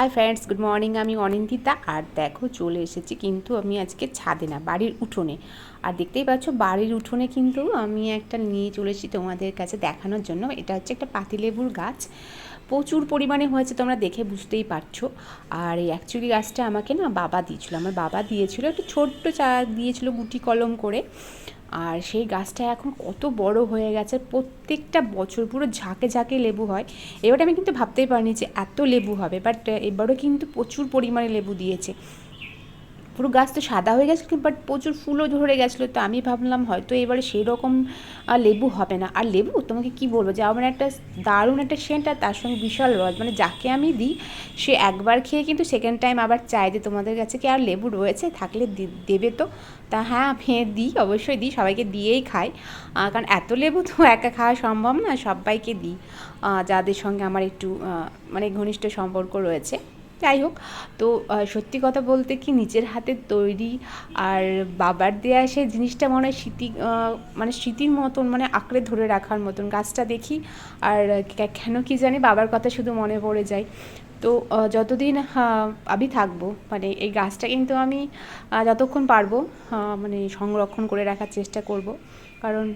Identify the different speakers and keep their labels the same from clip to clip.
Speaker 1: Hi friends good morning আমি অনিন্দিতা। আর দেখো, চলে এসেছি কিন্তু আমি আজকে ছাদে না, বাড়ির উঠোনে। আর দেখতেই পাচ্ছ, বাড়ির উঠোনে কিন্তু আমি একটা নিয়ে চলে এসেছি তোমাদের কাছে দেখানোর জন্য। এটা হচ্ছে একটা পাতিলেবুর গাছ। প্রচুর পরিমাণে হয়েছে, তোমরা দেখে বুঝতেই পারছ। আর এই অ্যাকচুয়ালি গাছটা আমাকে না বাবা দিয়েছিলো। আমার বাবা দিয়েছিল, একটু ছোট্ট চা দিয়েছিল গুটি কলম করে। আর সেই গাছটা এখন কত বড় হয়ে গেছে, প্রত্যেকটা বছর পুরো ঝাঁকে ঝাঁকে লেবু হয়। এবার আমি কিন্তু ভাবতেই পারিনি যে এত লেবু হবে বাট এবারও কিন্তু প্রচুর পরিমাণে লেবু দিয়েছে। পুরো গাছ তো সাদা হয়ে গেছিল বাট প্রচুর ফুলও ধরে গেছিল। তো আমি ভাবলাম হয়তো এবারে সেই রকম লেবু হবে না। আর লেবু? তোমাকে কি বলব? যে আমার একটা দারুণ একটা সেন্ট আর তার সঙ্গে বিশাল রস। মানে যাকে আমি দিই, সে একবার খেয়ে কিন্তু সেকেন্ড টাইম আবার চাই যে তোমাদের কাছে কি আর লেবু রয়েছে? থাকলে দেবে তো। তা হ্যাঁ আমি দিই, অবশ্যই দিই। সবাইকে দিয়েই খাই। কারণ এত লেবু তো একা খাওয়া সম্ভব না, সবাইকে দিই। যাদের সঙ্গে আমার একটু মানে ঘনিষ্ঠ সম্পর্ক রয়েছে। যাই হোক, তো সত্যি কথা বলতে কি নিজের হাতে তৈরি আর বাবার দেয়া সেই জিনিসটা মনে হয় স্মৃতি মানে স্মৃতির মতন মানে আঁকড়ে ধরে রাখার মতন। গাছটা দেখি আর কেন কি জানি বাবার কথা শুধু মনে পড়ে যায়। তো যতদিন আমি থাকব মানে এই গাছটা কিন্তু আমি যতক্ষণ পারব মানে সংরক্ষণ করে রাখার চেষ্টা করব। কারণ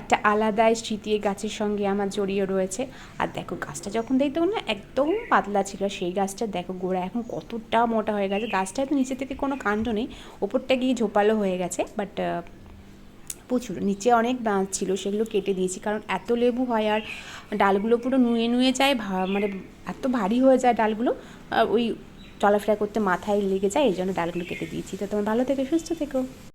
Speaker 1: একটা আলাদাই স্মৃতি এই গাছের সঙ্গে আমার জড়িয়ে রয়েছে। আর দেখো, গাছটা যখন দেখতো না একদম পাতলা ছিল, সেই গাছটা দেখো গোড়া এখন কতটা মোটা হয়ে গেছে। গাছটা তো নিচে থেকে কোনো কাণ্ড নেই, ওপরটা গিয়ে ঝোপালো হয়ে গেছে বাট প্রচুর, নিচে অনেক দাঁত ছিল, সেগুলো কেটে দিয়েছি। কারণ এত লেবু হয় আর ডালগুলো পুরো নুয়ে নুয়ে যায় মানে এত ভারী হয়ে যায় ডালগুলো ওই চলাফেরা করতে মাথায় লেগে যায়, এই জন্য ডালগুলো কেটে দিয়েছি। তো তোমার ভালো থেকে, সুস্থ থেকো।